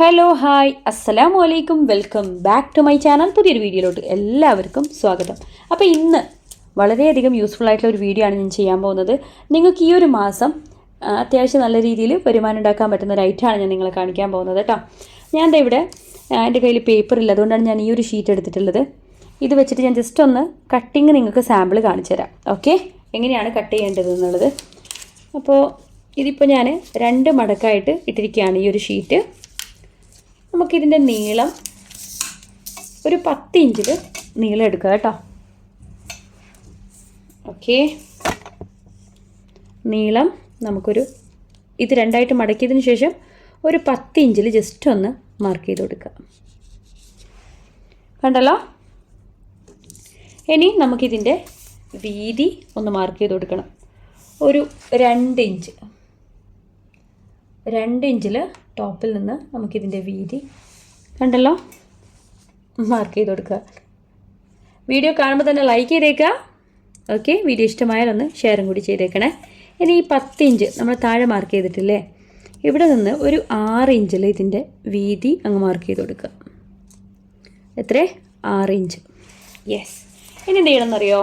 Hello hi അസ്സലാമു വലൈക്കും welcome back to my channel പുതിയൊരു വീഡിയോയിലോട്ട് എല്ലാവർക്കും സ്വാഗതം. അപ്പോൾ ഇന്ന് വളരെയധികം യൂസ്ഫുൾ ആയിട്ടുള്ള ഒരു വീഡിയോ ആണ് ഞാൻ ചെയ്യാൻ പോകുന്നത്. നിങ്ങൾക്ക് ഈ ഒരു മാസം അത്യാവശ്യം നല്ല രീതിയിൽ വരുമാനം ഉണ്ടാക്കാൻ പറ്റുന്ന ഒരു ഐറ്റമാണ് ഞാൻ നിങ്ങളെ കാണിക്കാൻ പോകുന്നത് കേട്ടോ. ഞാൻ ഇവിടെ എന്റെ കയ്യിൽ പേപ്പർ ഇല്ല. അതുകൊണ്ടാണ് ഞാൻ ഈ ഒരു ഷീറ്റ് എടുത്തിട്ടുള്ളത്. ഇത് വെച്ചിട്ട് ഞാൻ ജസ്റ്റ് ഒന്ന് കട്ടിങ് നിങ്ങൾക്ക് സാമ്പിൾ കാണിച്ചു തരാം. ഓക്കെ എങ്ങനെയാണ് കട്ട് ചെയ്യേണ്ടത് എന്നുള്ളത്. അപ്പോൾ ഇതിപ്പോൾ ഞാൻ രണ്ട് മടക്കായിട്ട് ഇട്ടിരിക്കുകയാണ് ഈ ഒരു ഷീറ്റ് നമുക്കിതിന്റെ നീളം ഒരു പത്ത് ഇഞ്ചിൽ നീളം എടുക്കുക കേട്ടോ. ഓക്കെ. നീളം നമുക്കൊരു ഇത് രണ്ടായിട്ട് മടക്കിയതിന് ശേഷം ഒരു പത്ത് ഇഞ്ചിൽ ജസ്റ്റ് ഒന്ന് മാർക്ക് ചെയ്ത് കൊടുക്കുക. കണ്ടല്ലോ? ഇനി നമുക്കിതിന്റെ വീതി ഒന്ന് മാർക്ക് ചെയ്ത് കൊടുക്കണം. ഒരു രണ്ട് ഇഞ്ച്. രണ്ട് ഇഞ്ചിൽ ടോപ്പിൽ നിന്ന് നമുക്കിതിന്റെ വീതി കണ്ടല്ലോ? മാർക്ക് ചെയ്ത് കൊടുക്കുക. വീഡിയോ കാണുമ്പോൾ തന്നെ ലൈക്ക് ചെയ്തേക്കുക. ഓക്കെ വീഡിയോ ഇഷ്ടമായാലൊന്ന് ഷെയറും കൂടി ചെയ്തേക്കണേ. ഇനി ഈ പത്ത് ഇഞ്ച് നമ്മൾ താഴെ മാർക്ക് ചെയ്തിട്ടില്ലേ? ഇവിടെ നിന്ന് ഒരു ആറ് ഇഞ്ചിൽ ഇതിന്റെ വീതി അങ്ങ് മാർക്ക് ചെയ്ത് കൊടുക്കുക. എത്ര ആറ് ഇഞ്ച്. യെസ് ഇനി എന്ത് ചെയ്യണമെന്നറിയോ?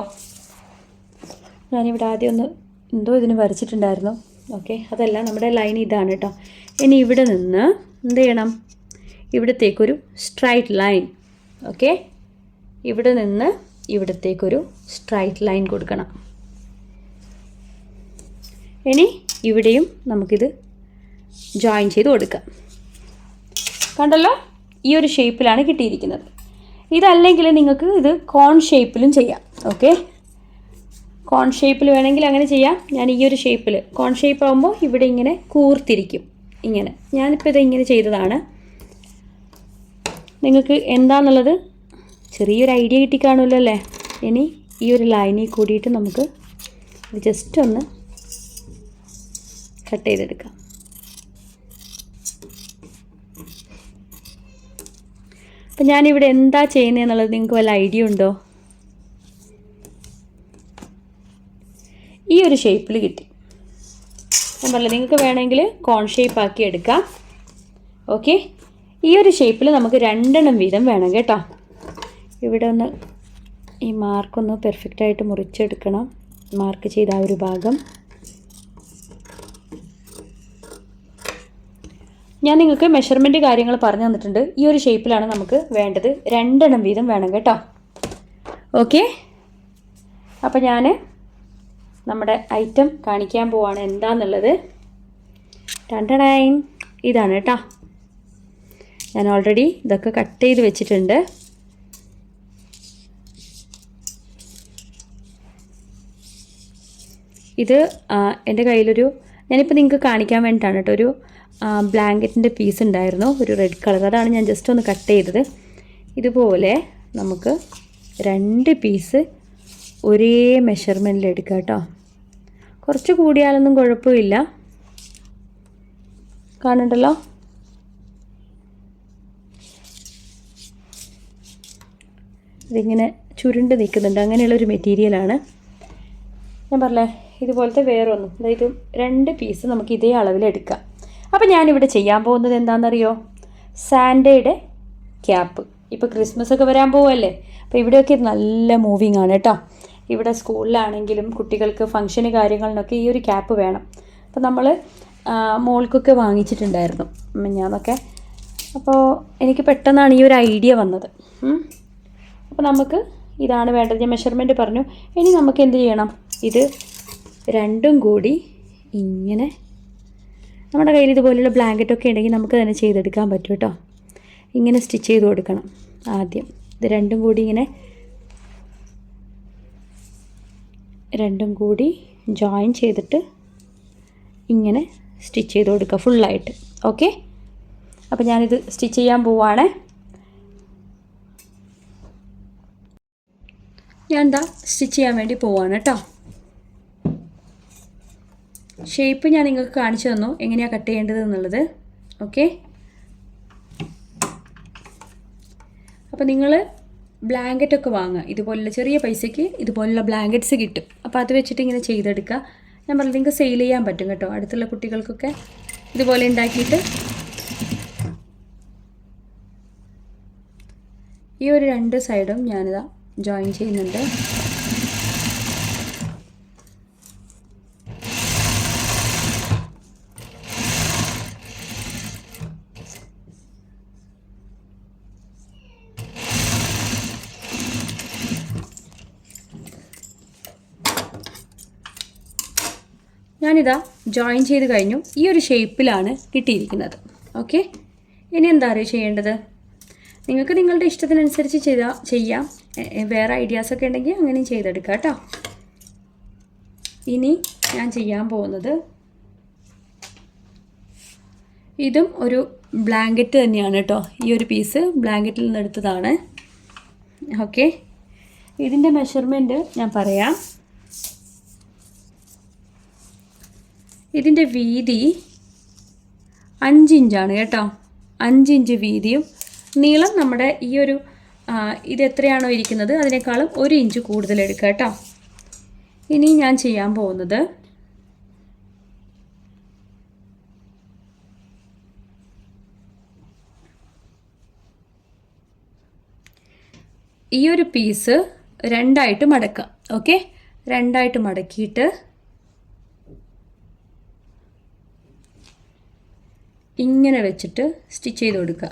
ഞാനിവിടെ ആദ്യം ഒന്ന് എന്തോ ഇതിന് വരച്ചിട്ടുണ്ടായിരുന്നു. ഓക്കെ അതല്ല നമ്മുടെ ലൈൻ ഇതാണ് കേട്ടോ ഇനി ഇവിടെ നിന്ന് എന്ത് ചെയ്യണം? ഇവിടത്തേക്കൊരു സ്ട്രൈറ്റ് ലൈൻ ഓക്കെ ഇവിടെ നിന്ന് ഇവിടത്തേക്കൊരു സ്ട്രൈറ്റ് ലൈൻ കൊടുക്കണം. ഇനി ഇവിടെയും നമുക്കിത് ജോയിൻ ചെയ്ത് കൊടുക്കാം. കണ്ടല്ലോ? ഈ ഒരു ഷേപ്പിലാണ് കിട്ടിയിരിക്കുന്നത്. ഇതല്ലെങ്കിൽ നിങ്ങൾക്ക് ഇത് കോൺ ഷേപ്പിലും ചെയ്യാം. ഓക്കെ കോൺ ഷേപ്പിൽ വേണമെങ്കിൽ അങ്ങനെ ചെയ്യാം. ഞാൻ ഈ ഒരു ഷേപ്പിൽ കോൺ ഷേപ്പ് ആകുമ്പോൾ ഇവിടെ ഇങ്ങനെ കൂർത്തിരിക്കും. ഇങ്ങനെ. ഞാനിപ്പോൾ ഇത് ഇങ്ങനെ ചെയ്തതാണ്. നിങ്ങൾക്ക് എന്താണെന്നുള്ളത് ചെറിയൊരു ഐഡിയ കിട്ടിക്കാണുമല്ലോ അല്ലേ? ഇനി ഈ ഒരു ലൈനിൽ കൂടിയിട്ട് നമുക്ക് ജസ്റ്റ് ഒന്ന് കട്ട് ചെയ്തെടുക്കാം. അപ്പം ഞാനിവിടെ എന്താ ചെയ്യുന്നത് എന്നുള്ളത് നിങ്ങൾക്ക് വല്ല ഐഡിയ ഉണ്ടോ? ഈ ഒരു ഷേപ്പിൽ കിട്ടി. ഞാൻ പറഞ്ഞില്ല നിങ്ങൾക്ക് വേണമെങ്കിൽ കോൺ ഷേപ്പ് ആക്കി എടുക്കാം. ഓക്കെ ഈ ഒരു ഷേപ്പിൽ നമുക്ക് രണ്ടെണ്ണം വീതം വേണം കേട്ടോ. ഇവിടെ ഒന്ന് ഈ മാർക്കൊന്ന് പെർഫെക്റ്റായിട്ട് മുറിച്ചെടുക്കണം. മാർക്ക് ചെയ്ത ആ ഒരു ഭാഗം. ഞാൻ നിങ്ങൾക്ക് മെഷർമെന്റ് കാര്യങ്ങൾ പറഞ്ഞു തന്നിട്ടുണ്ട്. ഈ ഒരു ഷേപ്പിലാണ് നമുക്ക് വേണ്ടത്. രണ്ടെണ്ണം വീതം വേണം കേട്ടോ. ഓക്കെ അപ്പോൾ ഞാൻ നമ്മുടെ ഐറ്റം കാണിക്കാൻ പോവാണ്. എന്താന്നുള്ളത്? രണ്ടടൈൻ ഇതാണ് കേട്ടോ ഞാൻ ഓൾറെഡി ഇതൊക്കെ കട്ട് ചെയ്ത് വെച്ചിട്ടുണ്ട്. ഇത് എന്റെ കയ്യിലൊരു ഞാനിപ്പോൾ നിങ്ങൾക്ക് കാണിക്കാൻ വേണ്ടിയിട്ടാണ് കേട്ടോ ഒരു ബ്ലാങ്കറ്റിന്റെ പീസ് ഉണ്ടായിരുന്നു. ഒരു റെഡ് കളർ അതാണ് ഞാൻ ജസ്റ്റ് ഒന്ന് കട്ട് ചെയ്തത്. ഇതുപോലെ നമുക്ക് രണ്ട് പീസ് ഒരേ മെഷർമെന്റിൽ എടുക്കാം കേട്ടോ കുറച്ച് കൂടിയാലൊന്നും കുഴപ്പമില്ല. കാണണ്ടല്ലോ ഇതിങ്ങനെ ചുരുണ്ട് നിൽക്കുന്നുണ്ട്. അങ്ങനെയുള്ളൊരു മെറ്റീരിയലാണ് ഞാൻ പറഞ്ഞേ ഇതുപോലത്തെ വേറൊന്നും അതായത് രണ്ട് പീസ് നമുക്ക് ഇതേ അളവിൽ എടുക്കാം. അപ്പോൾ ഞാനിവിടെ ചെയ്യാൻ പോകുന്നത് എന്താണെന്നറിയോ? സാൻഡയുടെ ക്യാപ്പ് ഇപ്പോൾ ക്രിസ്മസ് ഒക്കെ വരാൻ പോവല്ലേ? അപ്പോൾ ഇവിടെയൊക്കെ നല്ല മൂവിങ് ആണ് കേട്ടോ. ഇവിടെ സ്കൂളിലാണെങ്കിലും കുട്ടികൾക്ക് ഫംഗ്ഷന് കാര്യങ്ങളിനൊക്കെ ഈ ഒരു ക്യാപ്പ് വേണം. അപ്പോൾ നമ്മൾ മോൾക്കൊക്കെ വാങ്ങിച്ചിട്ടുണ്ടായിരുന്നു ഞാനൊക്കെ അപ്പോൾ എനിക്ക് പെട്ടെന്നാണ് ഈ ഒരു ഐഡിയ വന്നത്. അപ്പോൾ നമുക്ക് ഇതാണ് വേണ്ടത്. ഞാൻ മെഷർമെന്റ് പറഞ്ഞു. ഇനി നമുക്ക് എന്ത് ചെയ്യണം? ഇത് രണ്ടും കൂടി ഇങ്ങനെ നമ്മുടെ കയ്യിൽ ഇതുപോലുള്ള ബ്ലാങ്കറ്റൊക്കെ ഉണ്ടെങ്കിൽ നമുക്ക് തന്നെ ചെയ്തെടുക്കാൻ പറ്റും കേട്ടോ. ഇങ്ങനെ സ്റ്റിച്ച് ചെയ്ത് കൊടുക്കണം ആദ്യം. ഇത് രണ്ടും കൂടി ഇങ്ങനെ രണ്ടും കൂടി ജോയിൻ ചെയ്തിട്ട് ഇങ്ങനെ സ്റ്റിച്ച് ചെയ്ത് കൊടുക്കുക ഫുള്ളായിട്ട് ഓക്കെ അപ്പോൾ ഞാനിത് സ്റ്റിച്ച് ചെയ്യാൻ പോവാണ്. ഞാൻ എന്താ സ്റ്റിച്ച് ചെയ്യാൻ വേണ്ടി പോവാണ് കേട്ടോ ഷേപ്പ് ഞാൻ നിങ്ങൾക്ക് കാണിച്ചു തന്നു. എങ്ങനെയാണ് കട്ട് ചെയ്യേണ്ടത് എന്നുള്ളത്. ഓക്കെ അപ്പോൾ നിങ്ങൾ ബ്ലാങ്കറ്റൊക്കെ വാങ്ങുക. ഇതുപോലുള്ള ചെറിയ പൈസയ്ക്ക് ഇതുപോലുള്ള ബ്ലാങ്കറ്റ്സ് കിട്ടും. അപ്പോൾ അത് വെച്ചിട്ട് ഇങ്ങനെ ചെയ്തെടുക്കുക. ഞാൻ പറഞ്ഞു നിങ്ങൾക്ക് സെയിൽ ചെയ്യാൻ പറ്റും കേട്ടോ. അടുത്തുള്ള കുട്ടികൾക്കൊക്കെ ഇതുപോലെ ഉണ്ടാക്കിയിട്ട് ഈ ഒരു രണ്ട് സൈഡും ഞാനിതാ ജോയിൻ ചെയ്യുന്നുണ്ട്. ഞാനിതാ ജോയിൻ ചെയ്ത് കഴിഞ്ഞു. ഈ ഒരു ഷേപ്പിലാണ് കിട്ടിയിരിക്കുന്നത്. ഓക്കെ ഇനി എന്താ അറിയോ ചെയ്യേണ്ടത്? നിങ്ങൾക്ക് നിങ്ങളുടെ ഇഷ്ടത്തിനനുസരിച്ച് ചെയ്താൽ ചെയ്യാം. വേറെ ഐഡിയാസൊക്കെ ഉണ്ടെങ്കിൽ അങ്ങനെയും ചെയ്തെടുക്കാം കേട്ടോ. ഇനി ഞാൻ ചെയ്യാൻ പോകുന്നത് ഇതും ഒരു ബ്ലാങ്കറ്റ് തന്നെയാണ് കേട്ടോ. ഈ ഒരു പീസ് ബ്ലാങ്കറ്റിൽ നിന്ന് എടുത്തതാണ്. ഓക്കെ ഇതിന്റെ മെഷർമെന്റ് ഞാൻ പറയാം. ഇതിന്റെ വീതി അഞ്ചിഞ്ചാണ് കേട്ടോ. അഞ്ചിഞ്ച് വീതിയും നീളം നമ്മുടെ ഈ ഒരു ഇത് എത്രയാണോ ഇരിക്കുന്നത് അതിനേക്കാളും ഒരു ഇഞ്ച് കൂടുതൽ എടുക്കുക കേട്ടോ. ഇനി ഞാൻ ചെയ്യാൻ പോകുന്നത് ഈ ഒരു പീസ് രണ്ടായിട്ട് മടക്കുക. ഓക്കെ? രണ്ടായിട്ട് മടക്കിയിട്ട് ഇങ്ങനെ വെച്ചിട്ട് സ്റ്റിച്ച് ചെയ്ത് കൊടുക്കുക.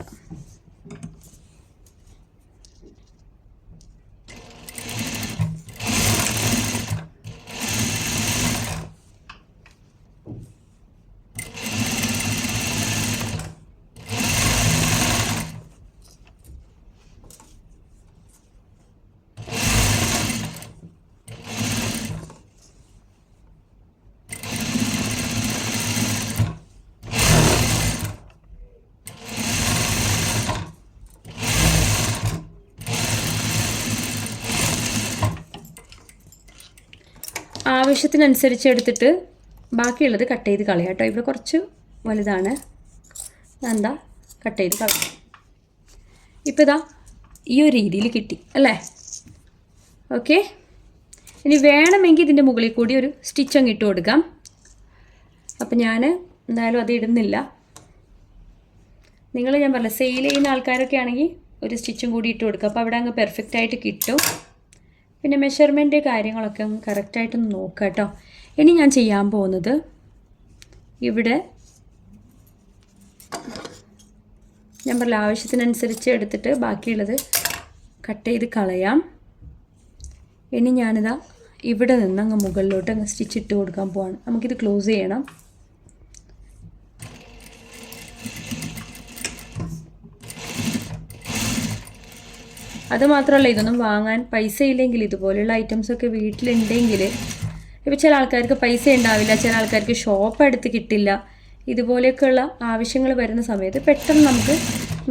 ആവശ്യത്തിനനുസരിച്ച് എടുത്തിട്ട് ബാക്കിയുള്ളത് കട്ട് ചെയ്ത് കളയാം കേട്ടോ. ഇവിടെ കുറച്ച് വലുതാണ്. എന്താ കട്ട് ചെയ്ത് കളയാം ഇപ്പോൾ ഇതാ ഈ ഒരു രീതിയിൽ കിട്ടി അല്ലേ? ഓക്കെ. ഇനി വേണമെങ്കിൽ ഇതിന്റെ മുകളിൽ കൂടി ഒരു സ്റ്റിച്ച് അങ്ങ് ഇട്ട് കൊടുക്കാം. അപ്പം ഞാൻ എന്തായാലും അത് ഇടുന്നില്ല. നിങ്ങൾ ഞാൻ പറഞ്ഞ സെയിൽ ചെയ്യുന്ന ആൾക്കാരൊക്കെ ആണെങ്കിൽ ഒരു സ്റ്റിച്ചും കൂടി ഇട്ട് കൊടുക്കുക അപ്പോൾ അവിടെ അങ്ങ് പെർഫെക്റ്റ് ആയിട്ട് കിട്ടും. പിന്നെ മെഷർമെന്റ് കാര്യങ്ങളൊക്കെ ഒന്ന് കറക്റ്റായിട്ടൊന്ന് നോക്കുക കേട്ടോ. ഇനി ഞാൻ ചെയ്യാൻ പോകുന്നത് ഇവിടെ ഞാൻ പറഞ്ഞ ആവശ്യത്തിനനുസരിച്ച് എടുത്തിട്ട് ബാക്കിയുള്ളത് കട്ട് ചെയ്ത് കളയാം. ഇനി ഞാനിതാ ഇവിടെ നിന്ന് അങ്ങ് മുകളിലോട്ട് അങ്ങ് സ്റ്റിച്ച് ഇട്ട് കൊടുക്കാൻ പോവാണ്. നമുക്കിത് ക്ലോസ് ചെയ്യണം. അത് മാത്രമല്ല ഇതൊന്നും വാങ്ങാൻ പൈസ ഇല്ലെങ്കിൽ ഇതുപോലെയുള്ള ഐറ്റംസ് ഒക്കെ വീട്ടിലുണ്ടെങ്കിൽ ഇപ്പോൾ ചില ആൾക്കാർക്ക് പൈസ ഉണ്ടാവില്ല ചില ആൾക്കാർക്ക് ഷോപ്പ് അടുത്ത് കിട്ടില്ല. ഇതുപോലെയൊക്കെയുള്ള ആവശ്യങ്ങൾ വരുന്ന സമയത്ത് പെട്ടെന്ന് നമുക്ക്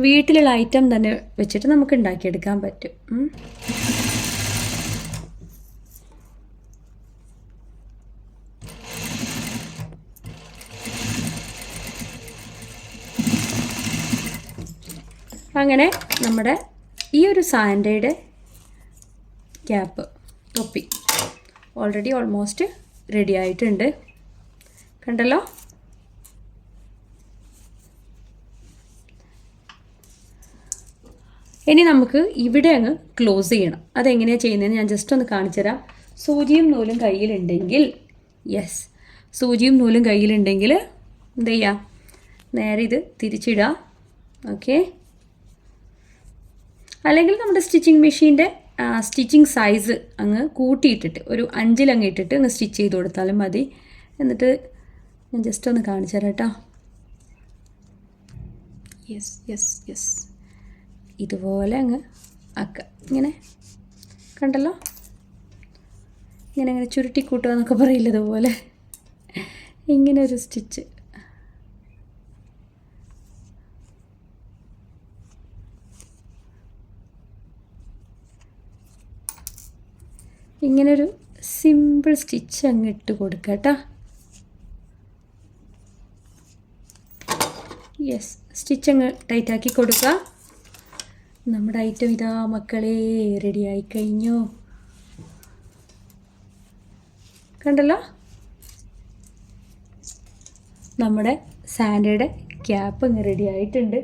വീട്ടിലുള്ള ഐറ്റം തന്നെ വെച്ചിട്ട് നമുക്ക് ഉണ്ടാക്കിയെടുക്കാൻ പറ്റും. അങ്ങനെ നമ്മുടെ ഈ ഒരു സാൻഡയുടെ ക്യാപ്പ് തൊപ്പി ഓൾറെഡി ഓൾമോസ്റ്റ് റെഡി ആയിട്ടുണ്ട്. കണ്ടല്ലോ? ഇനി നമുക്ക് ഇവിടെ അങ്ങ് ക്ലോസ് ചെയ്യണം. അതെങ്ങനെയാണ് ചെയ്യുന്നതെന്ന് ഞാൻ ജസ്റ്റ് ഒന്ന് കാണിച്ചുതരാം സൂചിയും നൂലും കയ്യിലുണ്ടെങ്കിൽ യെസ് സൂചിയും നൂലും കയ്യിലുണ്ടെങ്കിൽ എന്ത് ചെയ്യാം? നേരെ ഇത് തിരിച്ചിടുക ഓക്കെ അല്ലെങ്കിൽ നമ്മുടെ സ്റ്റിച്ചിങ് മെഷീന്റെ സ്റ്റിച്ചിങ് സൈസ് അങ്ങ് കൂട്ടിയിട്ടിട്ട് ഒരു അഞ്ചിലങ്ങ് ഇട്ടിട്ട് അങ്ങ് സ്റ്റിച്ച് ചെയ്ത് കൊടുത്താലും മതി. എന്നിട്ട് ഞാൻ ജസ്റ്റ് ഒന്ന് കാണിച്ചു തരാം കേട്ടോ യെസ് യെസ് യെസ് ഇതുപോലെ അങ്ങ് ആക്കുക ഇങ്ങനെ. കണ്ടല്ലോ? ഇങ്ങനെ അങ്ങനെ ചുരുട്ടി കൂട്ടുക എന്നൊക്കെ പറയില്ല ഇതുപോലെ? ഇങ്ങനെ ഒരു സ്റ്റിച്ച്. ഇങ്ങനൊരു സിമ്പിൾ സ്റ്റിച്ച് അങ്ങ് ഇട്ട് കൊടുക്കുക കേട്ടോ. യെസ് സ്റ്റിച്ച് അങ്ങ് ടൈറ്റാക്കി കൊടുക്കുക നമ്മുടെ ഐറ്റം ഇതാ മക്കളെ റെഡിയായി കഴിഞ്ഞു. കണ്ടല്ലോ? നമ്മുടെ സാൻഡയുടെ ക്യാപ്പ് അങ്ങ് റെഡി ആയിട്ടുണ്ട്.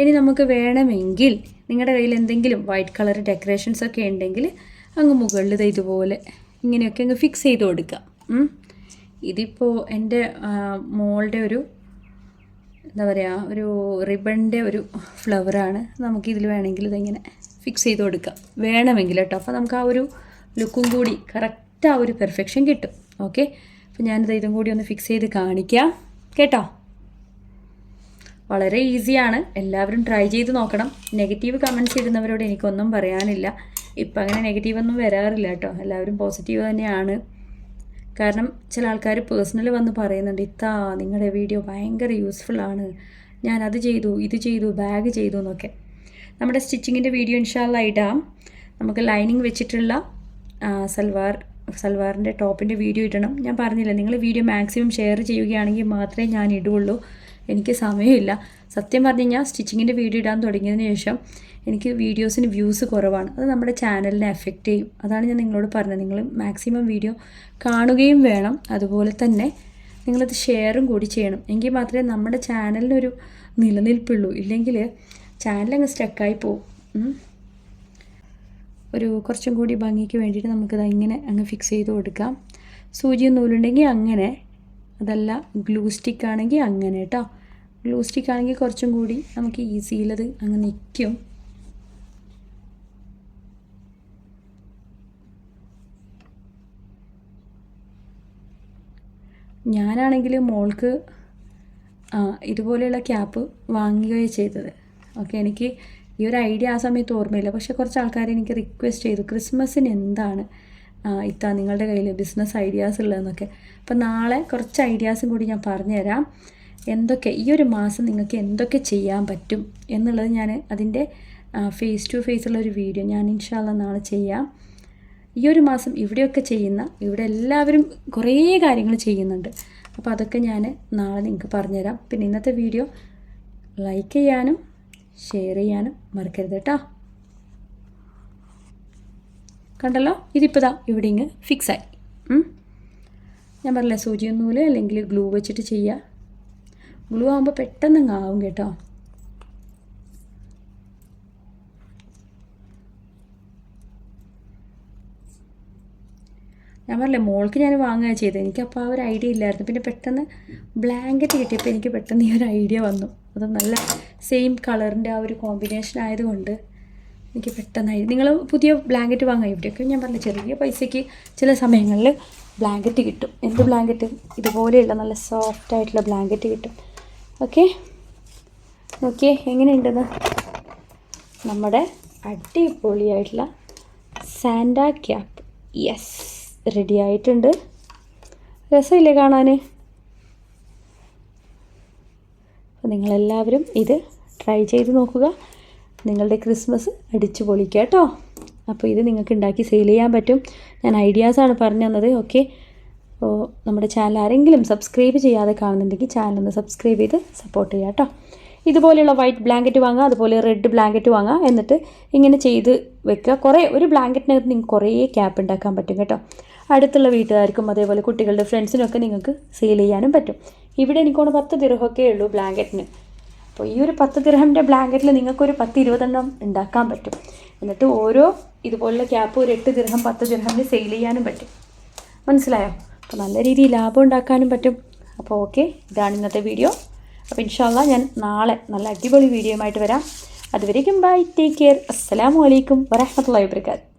ഇനി നമുക്ക് വേണമെങ്കിൽ നിങ്ങളുടെ കയ്യിൽ എന്തെങ്കിലും വൈറ്റ് കളർ ഡെക്കറേഷൻസ് ഒക്കെ ഉണ്ടെങ്കിൽ അങ്ങ് മുകളിൽ ഇതുപോലെ ഇങ്ങനെയൊക്കെ അങ്ങ് ഫിക്സ് ചെയ്ത് കൊടുക്കുക. ഇതിപ്പോൾ എന്റെ മോളുടെ ഒരു എന്താ പറയുക ഒരു റിബണിന്റെ ഒരു ഫ്ലവറാണ് നമുക്കിതിൽ വേണമെങ്കിൽ ഇതിങ്ങനെ ഫിക്സ് ചെയ്ത് കൊടുക്കാം വേണമെങ്കിൽ കേട്ടോ. അപ്പോൾ നമുക്ക് ആ ഒരു ലുക്കും കൂടി കറക്റ്റ് ആ ഒരു പെർഫെക്ഷൻ കിട്ടും. ഓക്കെ അപ്പോൾ ഞാനിത് ഇതും കൂടി ഒന്ന് ഫിക്സ് ചെയ്ത് കാണിക്കാം. കേട്ടോ? വളരെ ഈസിയാണ് എല്ലാവരും ട്രൈ ചെയ്ത് നോക്കണം. നെഗറ്റീവ് കമൻസ് ഇടുന്നവരോട് എനിക്കൊന്നും പറയാനില്ല. ഇപ്പം അങ്ങനെ നെഗറ്റീവ് ഒന്നും വരാറില്ല കേട്ടോ. എല്ലാവരും പോസിറ്റീവ് തന്നെയാണ്. കാരണം ചില ആൾക്കാർ പേഴ്സണൽ വന്ന് പറയുന്നുണ്ട് ഇത്താ നിങ്ങളുടെ വീഡിയോ ഭയങ്കര യൂസ്ഫുൾ ആണ്. ഞാൻ അത് ചെയ്തു ഇത് ചെയ്തു ബാഗ് ചെയ്തു എന്നൊക്കെ. നമ്മുടെ സ്റ്റിച്ചിങ്ങിന്റെ വീഡിയോ ഇൻഷാല്ല ഇടാം. നമുക്ക് ലൈനിങ് വെച്ചിട്ടുള്ള സൽവാർ സൽവാറിന്റെ ടോപ്പിന്റെ വീഡിയോ ഇടണം. ഞാൻ പറഞ്ഞില്ല നിങ്ങൾ വീഡിയോ മാക്സിമം ഷെയർ ചെയ്യുകയാണെങ്കിൽ മാത്രമേ ഞാൻ ഇടുള്ളൂ. എനിക്ക് സമയമില്ല. സത്യം പറഞ്ഞു കഴിഞ്ഞാൽ സ്റ്റിച്ചിങ്ങിന്റെ വീഡിയോ ഇടാൻ തുടങ്ങിയതിന് ശേഷം എനിക്ക് വീഡിയോസിന് വ്യൂസ് കുറവാണ്. അത് നമ്മുടെ ചാനലിനെ എഫക്റ്റ് ചെയ്യും. അതാണ് ഞാൻ നിങ്ങളോട് പറഞ്ഞത്. നിങ്ങൾ മാക്സിമം വീഡിയോ കാണുകയും വേണം. അതുപോലെ തന്നെ നിങ്ങളത് ഷെയറും കൂടി ചെയ്യണം. എങ്കിൽ മാത്രമേ നമ്മുടെ ചാനലിനൊരു നിലനിൽപ്പുള്ളൂ. ഇല്ലെങ്കിൽ ചാനലങ്ങ് സ്റ്റക്കായി പോകും ഒരു കുറച്ചും കൂടി ഭംഗിക്ക് വേണ്ടിയിട്ട് നമുക്കത് ഇങ്ങനെ അങ്ങ് ഫിക്സ് ചെയ്ത് കൊടുക്കാം. സൂചിയും നൂലുണ്ടെങ്കിൽ അങ്ങനെ അതല്ല ഗ്ലൂ സ്റ്റിക്ക് ആണെങ്കിൽ അങ്ങനെ കേട്ടോ ഗ്ലൂ സ്റ്റിക്ക് ആണെങ്കിൽ കുറച്ചും കൂടി നമുക്ക് ഈസിയിലത് അങ്ങ് നിൽക്കും ഞാനാണെങ്കിൽ മോൾക്ക് ഇതുപോലെയുള്ള ക്യാപ്പ് വാങ്ങുകയാണ് ചെയ്തത്. ഓക്കെ എനിക്ക് ഈ ഒരു ഐഡിയ ആ സമയത്ത് ഓർമ്മയില്ല. പക്ഷേ കുറച്ച് ആൾക്കാർ എനിക്ക് റിക്വസ്റ്റ് ചെയ്തു. ക്രിസ്മസിന് എന്താണ്? ഇത്താ നിങ്ങളുടെ കയ്യിൽ ബിസിനസ് ഐഡിയാസ് ഉള്ളതെന്നൊക്കെ. അപ്പം നാളെ കുറച്ച് ഐഡിയാസും കൂടി ഞാൻ പറഞ്ഞുതരാം. എന്തൊക്കെ ഈ ഒരു മാസം നിങ്ങൾക്ക് എന്തൊക്കെ ചെയ്യാൻ പറ്റും എന്നുള്ളത് ഞാൻ അതിന്റെ ഫേസ് ടു ഫേസ് ഉള്ള ഒരു വീഡിയോ ഞാൻ ഇൻഷാല്ല നാളെ ചെയ്യാം. ഈ ഒരു മാസം ഇവിടെയൊക്കെ ചെയ്യുന്ന ഇവിടെ എല്ലാവരും കുറേ കാര്യങ്ങൾ ചെയ്യുന്നുണ്ട്. അപ്പോൾ അതൊക്കെ ഞാൻ നാളെ നിങ്ങൾക്ക് പറഞ്ഞുതരാം. പിന്നെ ഇന്നത്തെ വീഡിയോ ലൈക്ക് ചെയ്യാനും ഷെയർ ചെയ്യാനും മറക്കരുത് കേട്ടോ. കണ്ടല്ലോ? ഇതിപ്പോൾ ഇതാ ഇവിടെ ഇങ്ങ് ഫിക്സായി ഞാൻ പറഞ്ഞില്ല സൂചിയും നൂൽ അല്ലെങ്കിൽ ഗ്ലൂ വെച്ചിട്ട് ചെയ്യുക ഗ്ലൂ ആകുമ്പോൾ പെട്ടെന്ന് ആവും കേട്ടോ. ഞാൻ പറഞ്ഞില്ലേ മോൾക്ക് ഞാൻ വാങ്ങുക ചെയ്തത്. എനിക്കപ്പോൾ ആ ഒരു ഐഡിയ ഇല്ലായിരുന്നു. പിന്നെ പെട്ടെന്ന് ബ്ലാങ്കറ്റ് കിട്ടിയപ്പോൾ എനിക്ക് പെട്ടെന്ന് ഈ ഒരു ഐഡിയ വന്നു. അത് നല്ല സെയിം കളറിന്റെ ആ ഒരു കോമ്പിനേഷൻ ആയതുകൊണ്ട് എനിക്ക് പെട്ടെന്നായി. നിങ്ങൾ പുതിയ ബ്ലാങ്കറ്റ് വാങ്ങാം ഇവിടെയൊക്കെ. ഞാൻ പറഞ്ഞ ചെറിയ പൈസയ്ക്ക് ചില സമയങ്ങളിൽ ബ്ലാങ്കറ്റ് കിട്ടും. എന്ത് ബ്ലാങ്കറ്റ് ഇതുപോലെയുള്ള നല്ല സോഫ്റ്റ് ആയിട്ടുള്ള ബ്ലാങ്കറ്റ് കിട്ടും. ഓക്കെ നോക്കിയേ എങ്ങനെയുണ്ടെന്ന്? നമ്മുടെ അടിപൊളിയായിട്ടുള്ള സാൻഡ ക്യാപ്പ് യെസ് റെഡി ആയിട്ടുണ്ട്. രസമില്ലേ കാണാൻ അപ്പോൾ നിങ്ങളെല്ലാവരും ഇത് ട്രൈ ചെയ്ത് നോക്കുക. നിങ്ങളുടെ ക്രിസ്മസ് അടിച്ചു പൊളിക്കുക കേട്ടോ. അപ്പോൾ ഇത് നിങ്ങൾക്ക് ഉണ്ടാക്കി സെയിൽ ചെയ്യാൻ പറ്റും. ഞാൻ ഐഡിയാസാണ് പറഞ്ഞു തന്നത്. ഓക്കെ അപ്പോൾ നമ്മുടെ ചാനൽ ആരെങ്കിലും സബ്സ്ക്രൈബ് ചെയ്യാതെ കാണുന്നുണ്ടെങ്കിൽ ചാനൽ ഒന്ന് സബ്സ്ക്രൈബ് ചെയ്ത് സപ്പോർട്ട് ചെയ്യുക കേട്ടോ. ഇതുപോലെയുള്ള വൈറ്റ് ബ്ലാങ്കറ്റ് വാങ്ങുക അതുപോലെ റെഡ് ബ്ലാങ്കറ്റ് വാങ്ങുക. എന്നിട്ട് ഇങ്ങനെ ചെയ്ത് വെക്കുക. കുറേ ഒരു ബ്ലാങ്കറ്റിനകത്ത് നിങ്ങൾക്ക് കുറേ ക്യാപ്പ് ഉണ്ടാക്കാൻ പറ്റും കേട്ടോ. അടുത്തുള്ള വീട്ടുകാർക്കും അതേപോലെ കുട്ടികളുടെ ഫ്രണ്ട്സിനൊക്കെ നിങ്ങൾക്ക് സെയിൽ ചെയ്യാനും പറ്റും. ഇവിടെ എനിക്കോണ് പത്ത് ദിർഹമൊക്കെ ഉള്ളൂ ബ്ലാങ്കറ്റിന് അപ്പോൾ ഈ ഒരു പത്ത് ദിർഹമിന്റെ ബ്ലാങ്കറ്റിൽ നിങ്ങൾക്കൊരു പത്ത് ഇരുപതെണ്ണം ഉണ്ടാക്കാൻ പറ്റും. എന്നിട്ട് ഓരോ ഇതുപോലുള്ള ക്യാപ്പ് ഒരു എട്ട് ദിർഹം പത്ത് ദിർഹമിന് സെയിൽ ചെയ്യാനും പറ്റും. മനസ്സിലായോ? അപ്പോൾ നല്ല രീതിയിൽ ലാഭം ഉണ്ടാക്കാനും പറ്റും. അപ്പോൾ ഓക്കെ ഇതാണ് ഇന്നത്തെ വീഡിയോ അപ്പോൾ ഇൻഷാല്ല ഞാൻ നാളെ നല്ല അടിപൊളി വീഡിയോ ആയിട്ട് വരാം. അതുവരേക്കും ബൈ ടേക്ക് കെയർ അസ്സലാമു അലൈക്കും വരഹമുല്ലാ വബറകാത്ത്